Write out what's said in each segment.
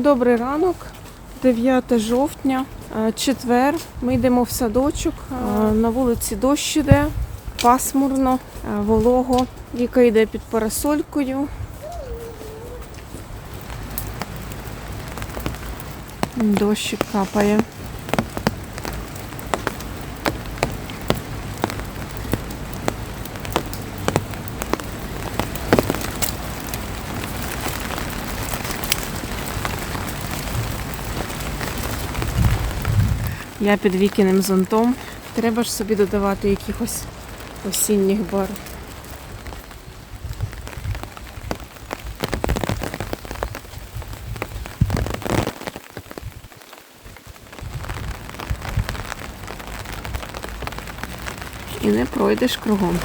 Добрий ранок, 9 жовтня, е, четвер. Ми йдемо в садочок. Е, На вулиці дощ іде, пасмурно, е, волого. Віка йде під парасолькою. Дощик капає. Я під вікіним зонтом. Треба ж собі додавати якихось осінніх барв. І не пройдеш кругом.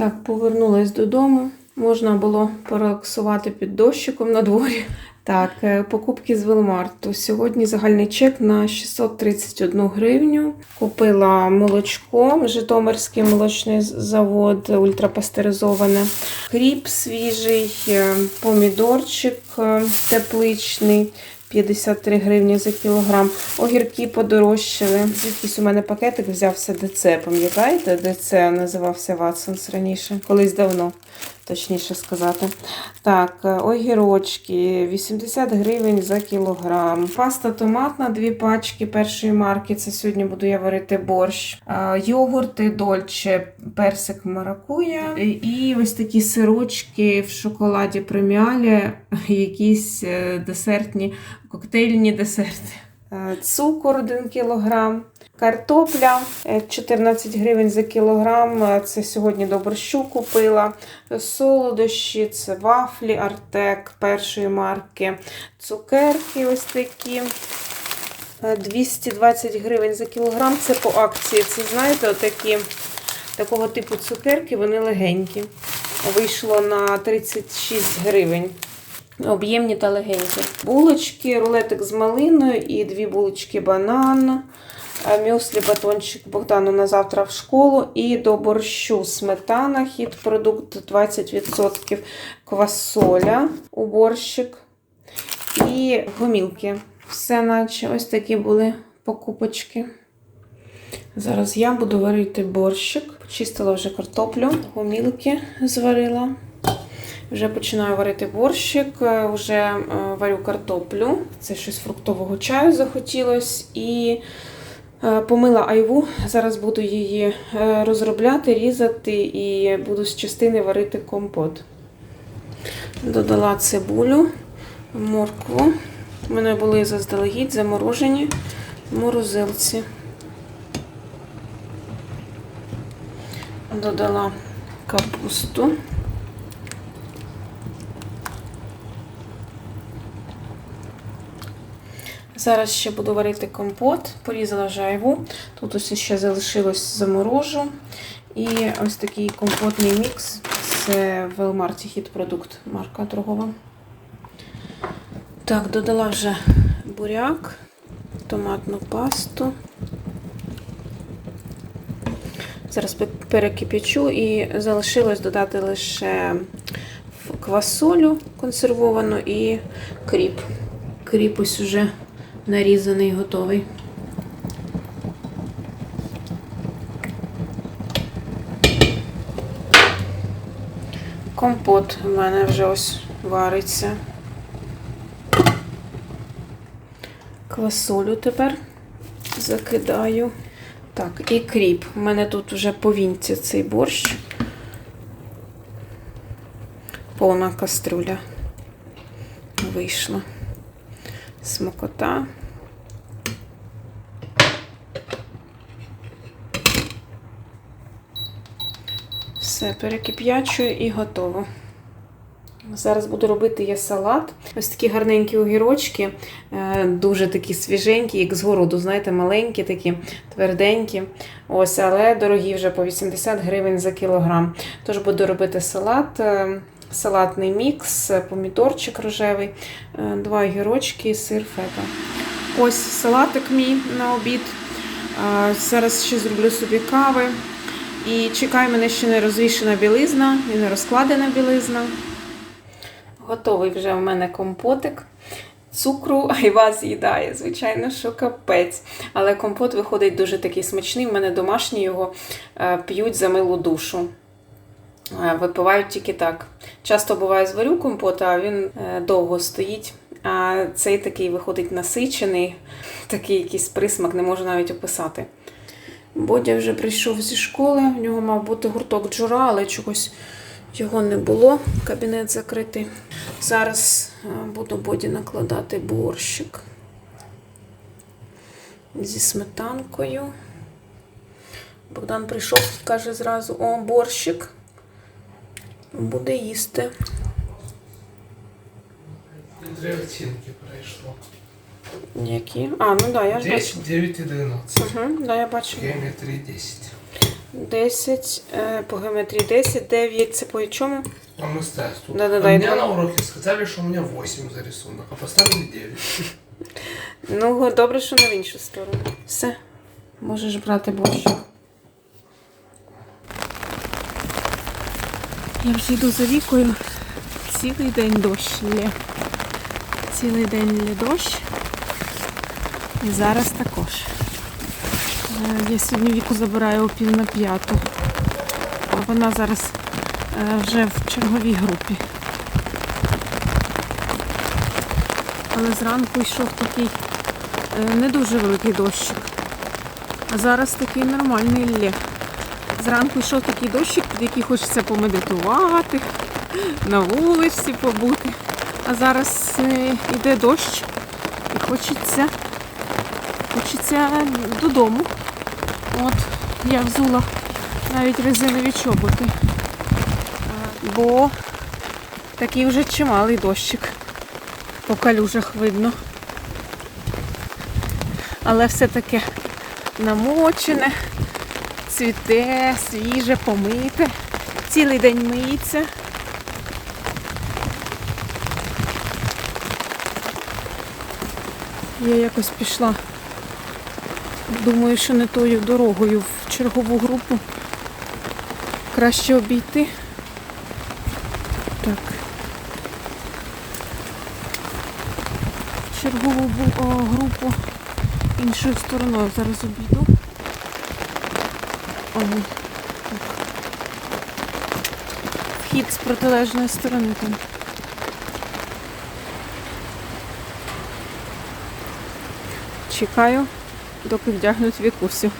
Так, повернулась додому. Можна було порелаксувати під дощиком на дворі. Так, е, покупки з Велмарту. Сьогодні загальний чек на 631 гривню. Купила молочко, Житомирський молочний завод, ультрапастеризоване, хліб свіжий, е, помідорчик е, тепличний. 53 гривні за кілограм. Огірки подорожчали. Звідкись у мене пакетик взявся ДЦ. Пам'ятаєте? ДЦ називався Ватсонс раніше, колись давно, точніше сказати. Так, е, огірочки 80 гривень за кілограм. Паста томатна, дві пачки першої марки. Це сьогодні буду я варити борщ. Е, Йогурти Дольче, персик маракуя. І ось такі сирочки в шоколаді преміалі, якісь е, десертні коктейльні десерти. Цукор 1 кг, картопля е, 14 гривень за кілограм. Е, Це сьогодні до борщу купила. Солодощі, це вафлі, Артек першої марки, цукерки ось такі. Е, 220 гривень за кілограм. Це по акції. Це, знаєте, отакі такого типу цукерки, вони легенькі. Вийшло на 36 гривень. Об'ємні та легенькі. Булочки, рулетик з малиною і дві булочки банан. Е, Мюслі, батончик Богдану на завтра в школу. І до борщу сметана, хід продукт 20%, квасоля у борщик і гомілки. Все наче ось такі були покупочки. Зараз я буду варити борщик. Почистила вже картоплю, гомілки зварила. Вже починаю варити борщик, е, вже е, варю картоплю. Це щось фруктового чаю захотілось. І помила айву. Зараз буду її е, розробляти, різати і буду з частини варити компот. Додала цибулю, моркву. У мене були заздалегідь заморожені морозилці. Додала капусту. Зараз ще буду варити компот, порізала жайву. Тут ось ще залишилось заморожу. І ось такий компотний мікс. Це Велмарті хіт продукт, марка торгова. Так, додала вже буряк, томатну пасту. Зараз перекип'ячу і залишилось додати лише квасолю консервовану і кріп. Кріп ось уже нарізаний, готовий. Компот у мене вже ось вариться. Квасолю тепер закидаю. Так, і кріп. У мене тут вже повінця цей борщ. Повна кастрюля вийшла. Смокота. Все, перекип'ячую і готово. Зараз буду робити я салат. Ось такі гарненькі огірочки, е, дуже такі свіженькі, як з городу, знаєте, маленькі, такі тверденькі. Ось, але дорогі вже по 80 гривень за кілограм. Тож буду робити салат, е, салатний мікс, помідорчик рожевий, е, два огірочки, сир фета. Ось салатик мій на обід. Зараз ще зроблю собі кави. І чекай, мене ще не розвішена білизна і не розкладена білизна. Готовий вже в мене компотик. Цукру айва з'їдає, звичайно, що капець. Але компот виходить дуже такий смачний. В мене домашні його е, п'ють за милу душу. Е, Випивають тільки так. Часто буває зварю компот, а він е, довго стоїть. А цей такий виходить насичений, такий якийсь присмак, не можу навіть описати. Бодя вже прийшов зі школи, в нього мав бути гурток джура, але чогось його не було. Кабінет закритий. Зараз е, буду Боді накладати борщик зі сметанкою. Богдан прийшов, каже зразу: о, борщик. Буде їсти. Две оттенки прошло. Які? А, ну да, я ж бачу. 10, 9 и 12. Угу, да, я бачу. Геометрии 10. 10, е, по геометрії 10, 9 це по чому? А мы ставим тут. Да-да-да, а я меня на уроке сказали, что у меня 8 за рисунок, а поставили 9. Ну, добре, що не в іншу сторону. Все, можеш брати борщик. Я вже йду за вікою. Цілий день дощ лє. Цілий день лє дощ. І зараз також. Е, Я сьогодні віку забираю о пів на п'яту. А вона зараз е, вже в черговій групі. Але зранку йшов такий е, не дуже великий дощик. А зараз такий нормальний лє. Зранку йшов такий дощик, під який хочеться помедитувати, на вулиці побути. А зараз йде дощ і хочеться, хочеться додому. От я взула навіть резинові чоботи. Бо такий вже чималий дощик. По калюжах видно. Але все таке намочене, цвіте, свіже, помите. Цілий день миється. Я якось пішла. Думаю, що не тою дорогою в чергову групу. Краще обійти. Так. Чергову групу іншою стороною зараз обійду. Ага. Вхід з протилежної сторони там. Чекаю, доки вдягнуть вікусю.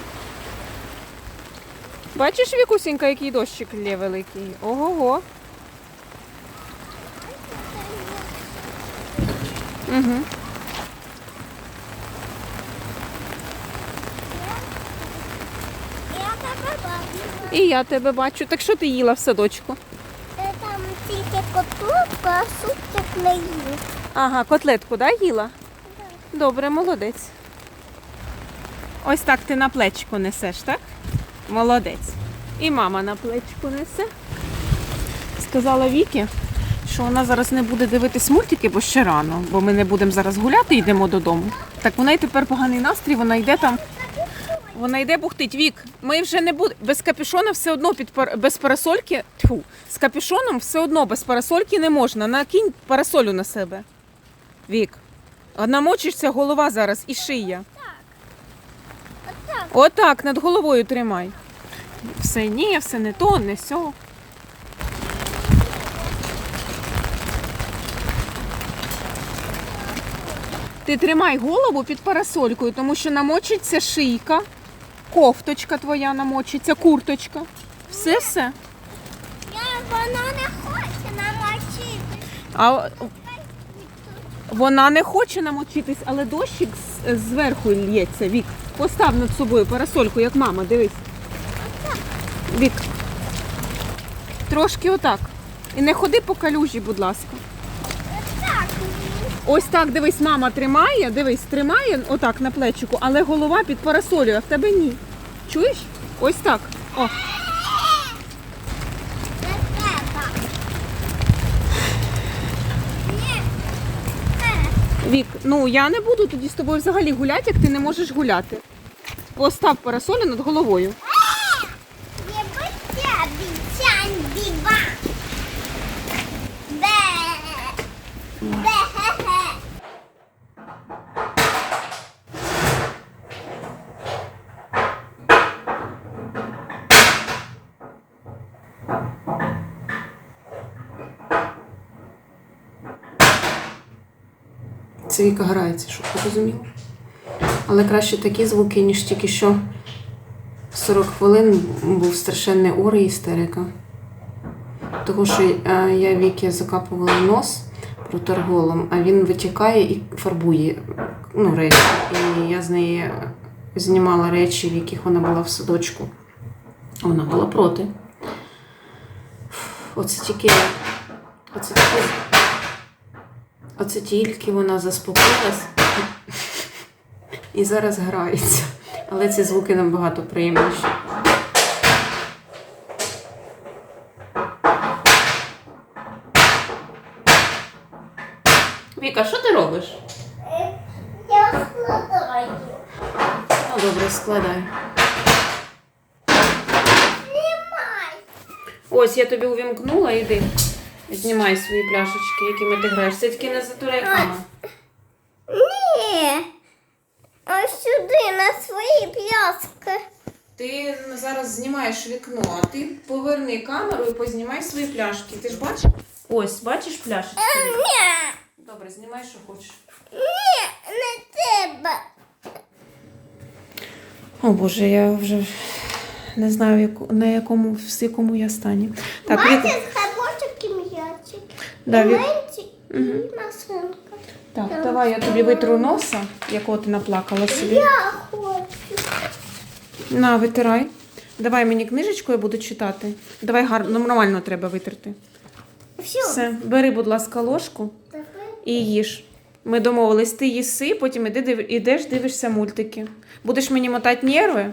Бачиш, Вікусінька, який дощик лє великий? Ого-го. Угу. Я тебе бачила. І я тебе бачу. Так що ти їла в садочку? Там тільки котлетку, а супчик не їв. Ага, котлетку, да, їла? Так. Добре, молодець. Ось так ти на плечку несеш, так? Молодець. І мама на плечку несе. Сказала Вікі, що вона зараз не буде дивитись мультики, бо ще рано, бо ми не будемо зараз гуляти, йдемо додому. Так вона й тепер поганий настрій, вона йде там. Вона йде бухтить. Вік, ми вже не будемо. Без капюшона все одно під пар- без парасольки. Тьфу, з капюшоном все одно без парасольки не можна. Накинь парасолю на себе. Вік. Намочишся голова зараз і шия. Отак. Над головою тримай. Все ні, все не то, не сьо. Ти тримай голову під парасолькою, тому що намочиться шийка, кофточка твоя намочиться, курточка. Все все. Я, вона не хоче намочити. А вона не хоче намочитись, але дощик зверху лється. Вік, постав над собою парасольку, як мама, дивись. Вік. Трошки отак. І не ходи по калюжі, будь ласка. Ось так, дивись, мама тримає, дивись, тримає отак на плечику, але голова під парасолю, а в тебе ні. Чуєш? Ось так. О. Вік, ну я не буду тоді з тобою взагалі гуляти, як ти не можеш гуляти. Постав парасолю над головою. Це Віка грається, щоб ти розумів. Але краще такі звуки, ніж тільки що 40 хвилин був страшенний ор і істерика. Того, що е, я Вікі закапувала нос проторголом, а він витікає і фарбує ну, речі. І я з неї знімала речі, в яких вона була в садочку. Вона була проти. Оце тільки. Оце тільки. Оце тільки вона заспокоїлась і зараз грається. Але ці звуки набагато приємніші. Віка, що ти робиш? Я складаю. Ну, добре, складай. Знімай. Ось я тобі увімкнула, іди. Знімай свої пляшечки, якими ти граєш. Це тільки не затуляй мама. Ні. Ось сюди на свої пляски. Ти зараз знімаєш вікно, а ти поверни камеру і познімай свої пляшки. Ти ж бачиш? Ось, бачиш пляшечки? Ні. Добре, знімай, що хочеш. Ні, не треба. О Боже, я вже не знаю, яку- на якому, в якому я стані. Так, Бачиш, хабочок і м'ячик. Да, Вік- Маленький і машинка. так, давай я тобі витру носа, якого ти наплакала собі. Я хочу. На, витирай. Давай мені книжечку, я буду читати. Давай гарно, нормально треба витерти. Все. Все, бери, будь ласка, ложку і їж. Ми домовились, ти їси, потім іди, див- ідеш, дивишся мультики. Будеш мені мотати нерви,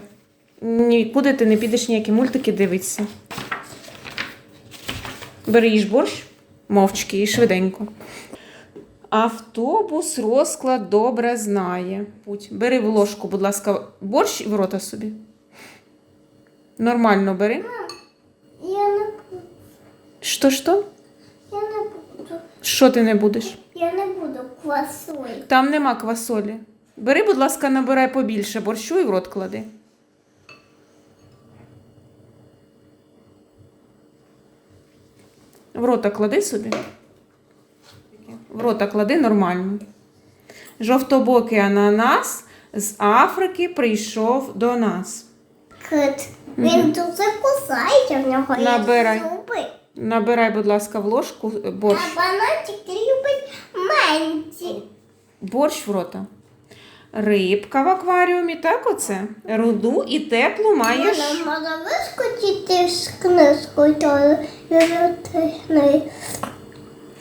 нікуди ти не підеш ніякі мультики дивитися. Бери їж борщ, мовчки і швиденько. Автобус розклад добре знає. Бери в ложку, будь ласка, борщ і в рота собі. Нормально бери. Я не буду. Що що? Я не буду. Що ти не будеш? Я не буду квасолі. Там нема квасолі. Бери, будь ласка, набирай побільше борщу і в рот клади. В рота клади собі. В рота клади нормально. Жовтобокий ананас з Африки прийшов до нас. Кит. Він дуже кусається, в нього Набирай. є зуби. Набирай, будь ласка, в ложку е, борщ. А бананчик любить менці. Борщ в рота. Рибка в акваріумі, так оце? Руду і теплу маєш. Вона може вискочити з книжкою юридичною.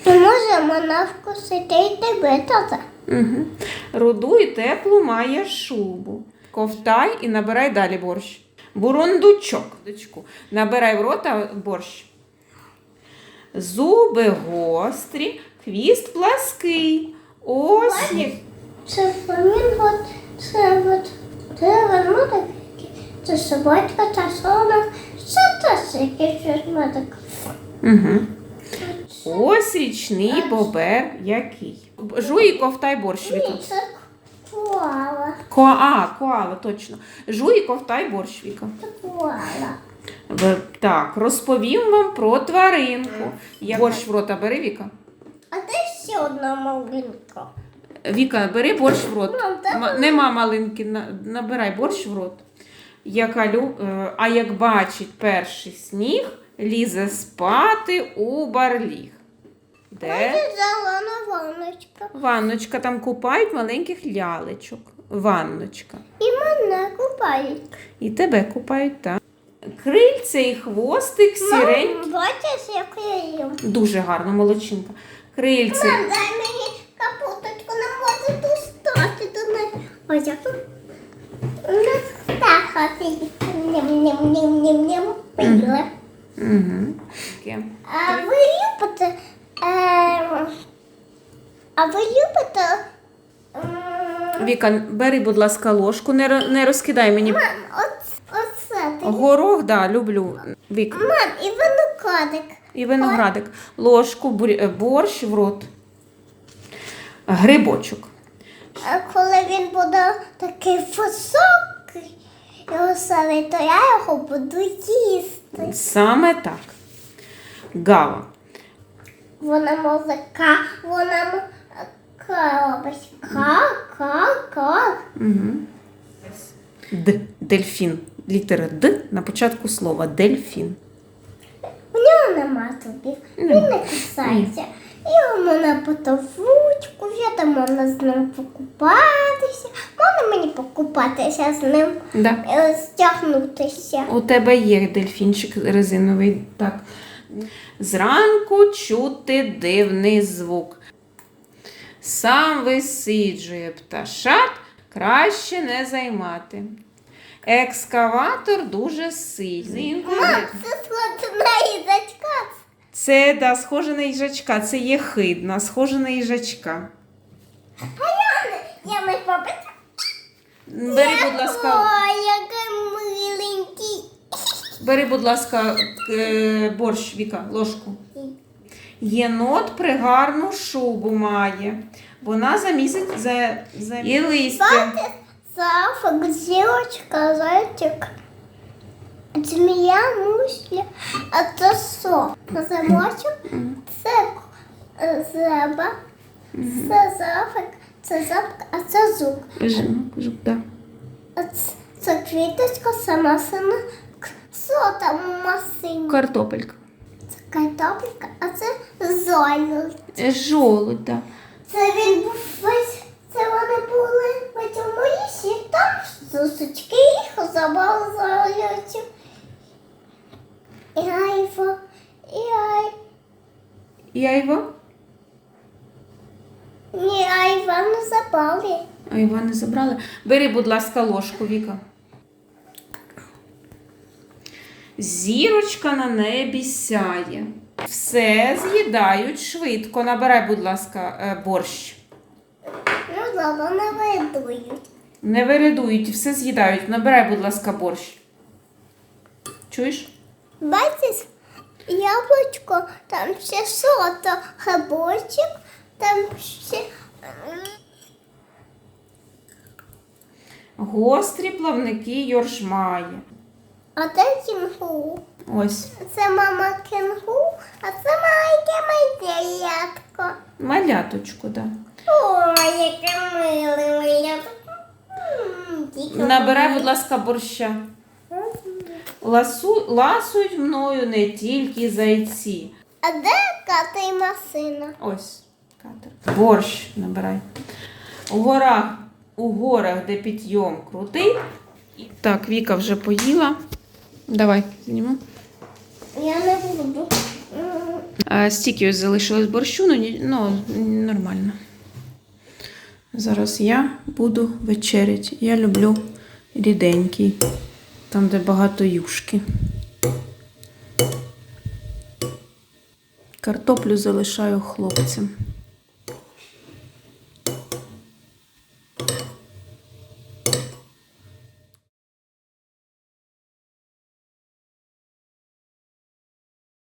І може вона вкусити і тебе теж. Угу. Руду і теплу маєш шубу. Ковтай і набирай далі борщ. Бурундучок. Набирай в рота борщ. Зуби гострі, хвіст плаский. Ось. Це фламінго, це от, це ведмедик, це собачка, це слона, це теж якийсь ведмедик. Угу. Ось річний бобер який. Жуй і ковтай борщ. Віка. Ні, це коала, Ко... А, коала, точно. Жуй ковтай борщ, Віка. коала. Так, розповім вам про тваринку. Я... Борщ в рота бери, Віка. А де ще одна малинка? Віка, бери борщ в рот. Мам, М- Нема малинки, на- набирай борщ в рот. Яка лю... е, А як бачить перший сніг, лізе спати у барліг. Де? Зелена ванночка. Ванночка, там купають маленьких лялечок. Ванночка. І мене купають. І тебе купають, так. Крильце і хвостик сірень. Мам, бачиш, як я їм? Дуже гарно, молодчинка. Крильце. Мам, дай мені капуточку, не можу достати до неї. Ось як. Ну, так, хати. Ням-ням-ням-ням-ням. Пили. Угу. А ви любите... Ви любите... Віка, бери, будь ласка, ложку, не, ро- не розкидай мені. Мам, оц- оце ти. Горох, да, люблю. Віка. Мам, і виноградик. І виноградик. Ложку, бурі- е, борщ в рот. Грибочок. А коли він буде такий високий і веселий, то я його буду їсти. Саме так. Гава. Вона може ка, вона м- робить ка, ка, ка. Угу. Д. Дельфін. Літера Д на початку слова. Дельфін. У нього нема зубів, він не кусається. І мене потовучку, я там можна з ним покупатися. Можна мені покупатися з ним, Да. е, стягнутися. У тебе є дельфінчик резиновий. Так. Зранку чути дивний звук. Сам висиджує пташат, краще не займати. Екскаватор дуже сильний. Мам, це складна їдачка. Це да, схоже на їжачка, це є хидна, схоже на їжачка. Я мій папа. Бери, будь ласка, Ой, який миленький. бери, будь ласка, е, борщ, Віка, ложку. Єнот пригарну шубу має. Вона замісить за, за... і листя. Бачиш, Сафик, зірочка, зайчик. Змія, мушля, а це що? Замочок, це зеба, це зафик, це запка, а це зуб. Жук, да. А це, це квіточка, це масина. Що там у? Картопелька. Картопелька, а це золото. Е, Жолудь, да. Це він був весь, це вони були в цьому лісі, там сусочки їх забавляють. І айво, і ай, ні, айва не забавлі. А Іван не забрали. Бери, будь ласка, ложку, Віка. Зірочка на небі сяє. Все з'їдають швидко. Набирай, будь ласка, е, борщ. Ну, добре, не видують. Не вирядують, все з'їдають. Набирай, будь ласка, борщ. Чуєш? Бачиш, яблучко, там ще сото, хабочок, там ще... Гострі плавники йоршмає. А де кінгу? Ось. Це мама кінгу, а це мама Маляточку, да. Ой, яке миле моя. Набирай, будь ласка, борща. Ласу, ласують мною не тільки зайці. А де ката і масина? Ось, катер. Борщ набирай. У горах, у горах, де підйом крутий. Так, Віка вже поїла. Давай, зніму. Я не буду. А, стільки ось залишилось борщу, ну, ну нормально. Зараз я буду вечерять. Я люблю ріденький, там, де багато юшки. Картоплю залишаю хлопцям.